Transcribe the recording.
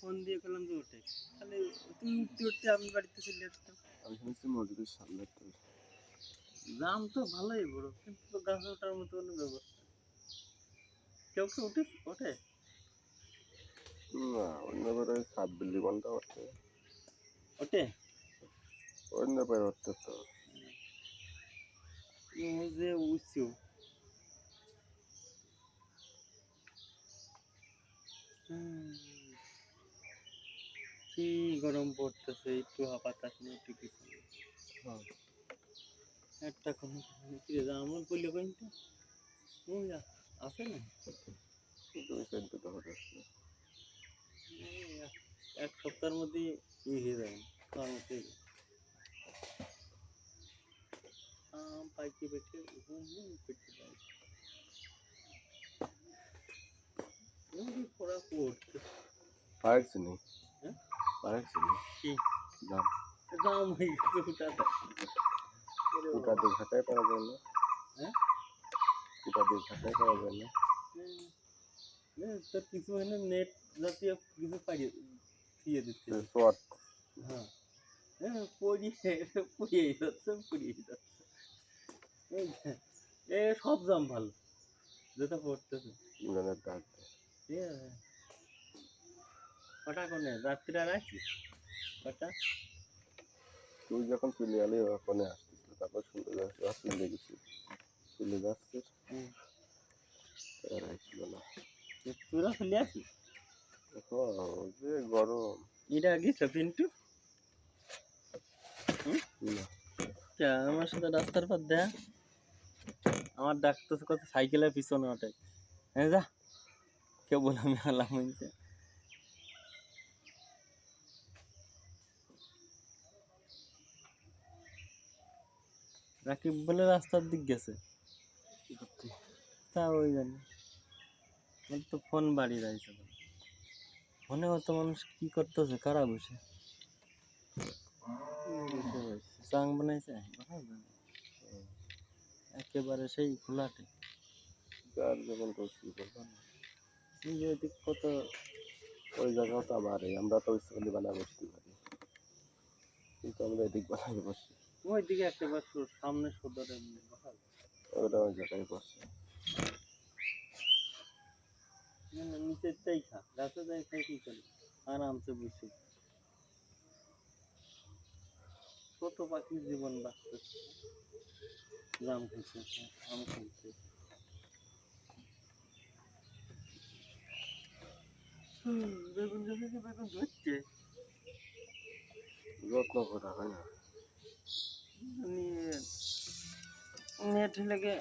Phone দিয়ে করলাম যে ওঠে তাহলে তুমি উঠতে উঠতে আমি বাড়িতে চলে আসতাম। আমি শুনছি মসজিদের সামনে তো দাম তো ভালোই বড় কিন্তু গাছে ওঠার মতো কোনো ব্যবস্থা কেউ কেউ উঠে? ওঠে? না অন্য করে ছাব্বিশ ঘণ্টা হচ্ছে ওঠে? অন্য পায়ে হচ্ছে তো। যে উঁচু কি গরম পড়তেছে একটু বাতাস নেই একটু কিছু নেই। একটা কোনো কি আমার বললে কিন্তু আছে না? এক- সপ্তাহের মধ্যে ই হয়ে যাবে তার মধ্যে আম পাইকে বেটে হুম হুম পেটে যায়। ওই পড়া পড়তে পারছি নি। হ্যাঁ? পারছি কি? দাম। দাম হয়ে গেছে ওটা পারা যায় না। হ্যাঁ? পারা যায় না। তোর কিছু হয় না নেট জাতীয় কিছু দিয়ে দিচ্ছে। শর্ট হ্যাঁ। হ্যাঁ পড়িয়ে পড়িয়ে যাচ্ছে পড়িয়ে যাচ্ছে। এ সব জাম ভালো। যেটা পড়তেছে। ইমরানের ডাক ঠিক আছে কটা কোনে রাত্রিরে আর আসিস কটা? তুই যখন চলে আলি ওখানে আসতিস তারপর শুনতে যাচ্ছে চলে গেছি। চলে যাচ্ছিস। আর আসছিল না। তোরা চলে আসিস যে গরম। এটা গেছিল পিন্টু আমার সাথে রাস্তার পর দেখ। আমার ডাকতেছে কত সাইকেলের পিছনে ওঠে হ্যাঁ যা। কে বলে আমি আলাম হয়েছে রাকিব বলে রাস্তার দিক গেছে। তা ওই জানি তো ফোন বাড়ি রয়েছে ফোনে অত মানুষ কি করতেছে কারা বসে চাং বানাইছে একেবারে সেই খোলাটে। যার যখন করছি এদিক কত ওই জায়গাও তো আমার আমরা তো বানা বসতে পারি কিন্তু আমরা এদিক বানাই বসি ওই দিকে একটা বছর সামনে সদরে ওটা ওই জায়গায় বসে না না খা গাছে যাই খাই কি করি? আরামসে বসে। কত পাখির জীবন বাঁচতেছে জাম খাইছে আম হুম, বেগুন যে বেগুন ধরছে? যত্ন করা হয় না। talaga